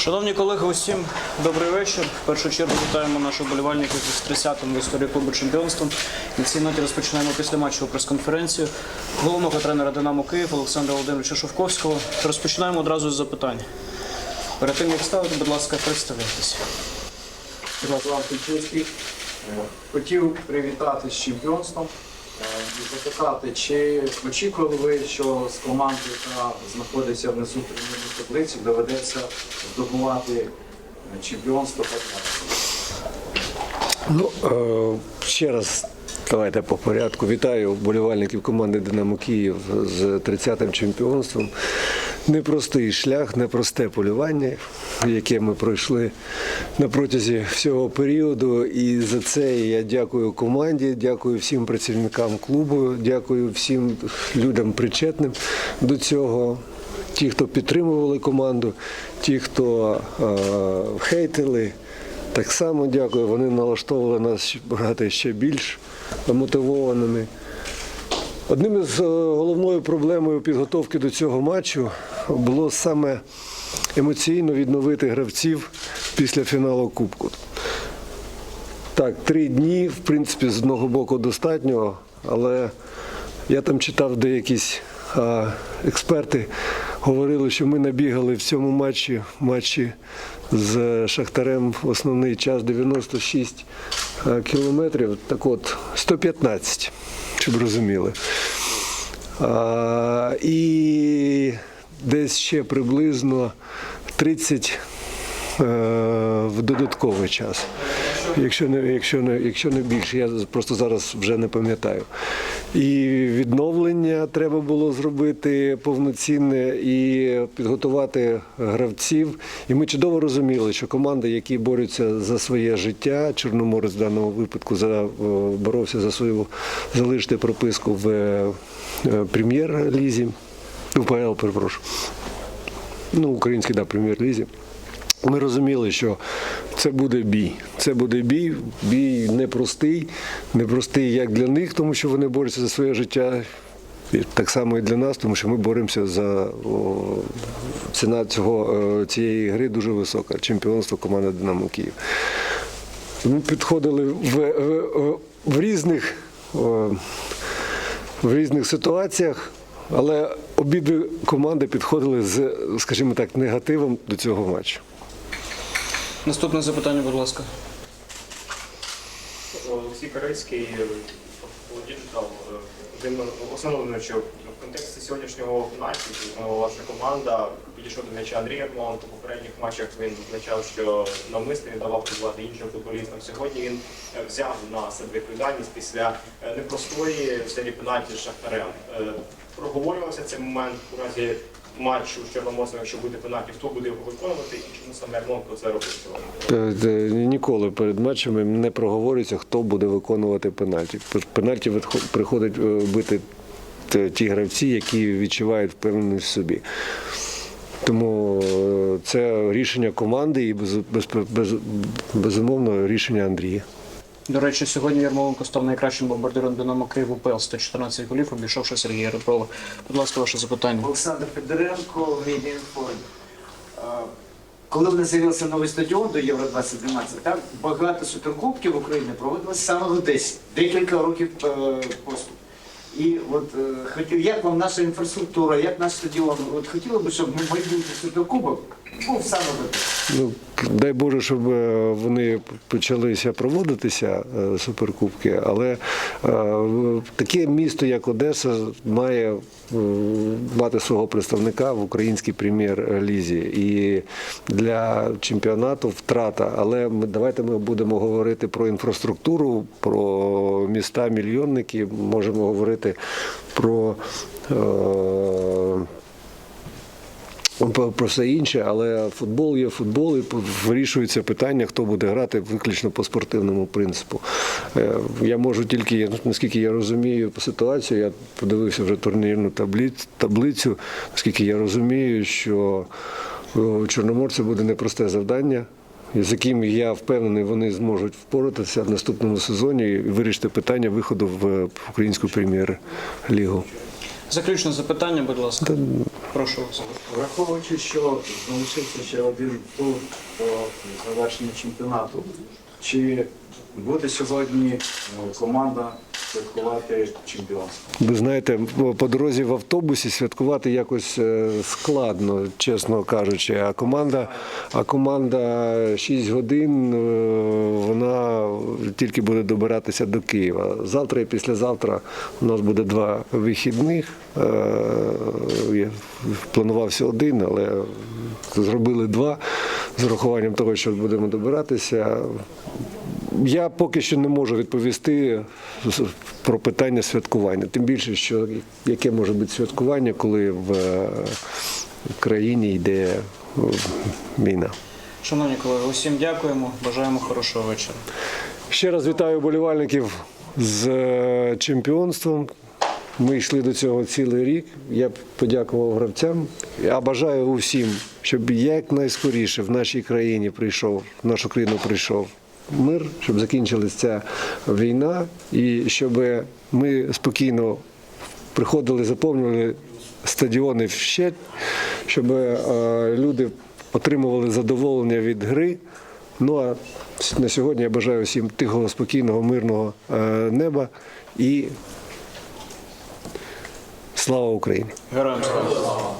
Шановні колеги, усім добрий вечір. В першу чергу вітаємо наших болівальників з 30-м в історії клубу чемпіонством. На цій ноті розпочинаємо післяматчеву прес-конференцію головного тренера Динамо Київ Олександра Володимировича Шовковського. Розпочинаємо одразу з запитань. Перед тим як ставити, будь ласка, представляйтеся. Руслан Кульчинський. Хотів привітати з чемпіонством е, запитати, чи очікували ви, що з командою, яка знаходиться внизу турнірної таблиці, доведеться здобувати е, чемпіонство? Ну, е, ще раз давайте по порядку. Вітаю вболівальників команди Динамо Київ з 30-м чемпіонством. Непростий шлях, непросте полювання, яке ми пройшли на протязі всього періоду. І за це я дякую команді, дякую всім працівникам клубу, дякую всім людям причетним до цього. Ті, хто підтримували команду, ті, хто е, хейтили. Так само дякую. Вони налаштовували нас грати ще більш мотивованими. Одним із е, головною проблемою підготовки до цього матчу було саме емоційно відновити гравців після фіналу Кубку. Так, три дні, в принципі, з одного боку достатньо, але я там читав, де якісь експерти говорили, що ми набігали в цьому матчі, матчі з Шахтарем в основний час 96 кілометрів. Так от, 115, щоб розуміли. А, і десь ще приблизно 30 е, в додатковий час. Якщо не, якщо, не, якщо не більше, я просто зараз вже не пам'ятаю. І відновлення треба було зробити повноцінне і підготувати гравців. І ми чудово розуміли, що команди, які борються за своє життя, Чорноморець в даному випадку за, боровся за свою залишити прописку в е, прем'єр-лізі, УПЛ, перепрошую. Ну, українській да, прем'єр-лізі. Ми розуміли, що це буде бій. Це буде бій, бій непростий, непростий як для них, тому що вони борються за своє життя. І так само і для нас, тому що ми боремося за о, ціна цього, е, цієї гри дуже висока. Чемпіонство команди Динамо Київ. Ми підходили в, в, в різних в різних ситуаціях, але обидві команди підходили з, скажімо так, негативом до цього матчу. Наступне запитання, будь ласка. Олексій Корецький, Діджитал. Він що в контексті сьогоднішнього матчу ваша команда підійшов до м'яча Андрія Ермонту. У попередніх матчах він зазначав, що навмисно не давав працювати іншим футболістам. Сьогодні він е, взяв на себе відповідальність після е, непростої серії пенальті з Шахтарем. Е, Проговорювався цей момент у разі матчу з Чорноморцем, якщо буде пенальті, хто буде його виконувати і чому саме Ермонту це робить? Е, е, Ніколи перед матчами не проговорюється, хто буде виконувати пенальті. Пенальті приходять е, бити ті гравці, які відчувають впевненість в собі. Тому це рішення команди і без, без, без, безумовно рішення Андрія. До речі, сьогодні Ярмоленко став найкращим бомбардиром Динамо Київ УПЛ 114 голів, обійшовши Сергія Реброва. Будь ласка, ваше запитання. Олександр Федоренко, Медіаінфо. Е, Коли в нас з'явився новий стадіон до Євро 2012, так багато суперкубків України проводилось саме в Одесі, декілька років е, поспіль. І от е, хотів, як вам наша інфраструктура, як наш стадіон? От хотіли б, щоб ми майбутній суперкубок був саме. Ну, дай Боже, щоб е, вони почалися проводитися е, суперкубки, але е, таке місто, як Одеса, має мати свого представника в українській прем'єр-лізі. І для чемпіонату втрата. Але ми давайте ми будемо говорити про інфраструктуру, про міста мільйонники, можемо говорити про. Про все інше, але футбол є футбол, і вирішується питання, хто буде грати виключно по спортивному принципу. Е, Я можу тільки, наскільки я розумію ситуацію, я подивився вже турнірну таблицю, наскільки я розумію, що у Чорноморця буде непросте завдання. З яким я впевнений, вони зможуть впоратися в наступному сезоні і вирішити питання виходу в українську прем'єр-лігу. Заключне запитання, будь ласка. Прошу вас. Враховуючи, що залишився ще один тур по завершення чемпіонату, чи буде сьогодні е, команда святкувати чемпіонство? Ви знаєте, по дорозі в автобусі святкувати якось е, складно, чесно кажучи. А команда, а команда 6 годин, е, вона тільки буде добиратися до Києва. Завтра і післязавтра у нас буде два вихідних. Е, Я планувався один, але зробили два з урахуванням того, що будемо добиратися. Я поки що не можу відповісти про питання святкування. Тим більше, що яке може бути святкування, коли в е, країні йде е, війна. Шановні колеги, усім дякуємо. Бажаємо хорошого вечора. Ще раз вітаю болівальників з е, чемпіонством. Ми йшли до цього цілий рік. Я подякував гравцям. Я бажаю усім, щоб якнайскоріше в нашій країні прийшов, в нашу країну прийшов мир, щоб закінчилась ця війна, і щоб ми спокійно приходили, заповнювали стадіони вщент, щоб е, люди отримували задоволення від гри. Ну а на сьогодні я бажаю всім тихого, спокійного, мирного е, неба і слава Україні! Героям слава.